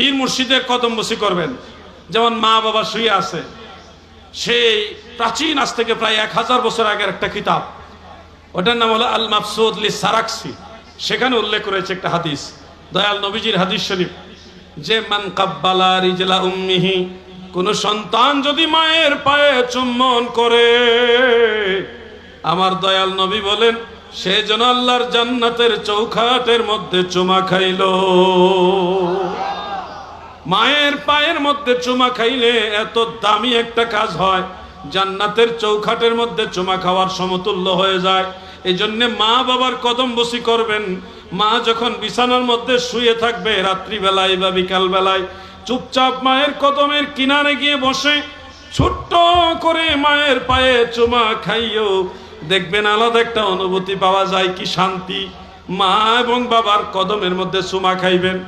পীর মুর্শিদের কদম বসি করবেন। যেমন মা বাবা শুয়ে আছে। সেই প্রাচীন আজ থেকে প্রায় এক হাজার বছর আগের একটা কিতাব। ওটার নাম হলো আল মাফসুদ লি সারাক্সি। সেখানে উল্লেখ করেছে একটা হাদিস। দয়াল নবীজির হাদিস শরীফ। যে মান কাব্বালা রিজলা উম্মিহি, কোন সন্তান যদি মায়ের পায়ে চুম্বন করে, আমার দয়াল নবী বলেন, সে যেন আল্লাহর জান্নাতের চৌখাটের মধ্যে চুমা খাইলো। মায়ের পায়ের মধ্যে চুমা খাইলে এত দামি একটা কাজ হয়, জান্নাতের চৌখাটের মধ্যে চুমা খাওয়ার সমতুল্য হয়ে যায়। এই জন্যে মা বাবার কদম বসি করবেন। মা যখন বিছানার মধ্যে শুয়ে থাকবে রাত্রিবেলায় বা বিকাল বেলায় চুপচাপ মায়ের কদমের কিনারে গিয়ে বসে ছোট্ট করে মায়ের পায়ে চুমা খাইও। দেখবেন আলাদা একটা অনুভূতি পাওয়া যায়, কি শান্তি। মা এবং বাবার কদমের মধ্যে চুমা খাইবেন।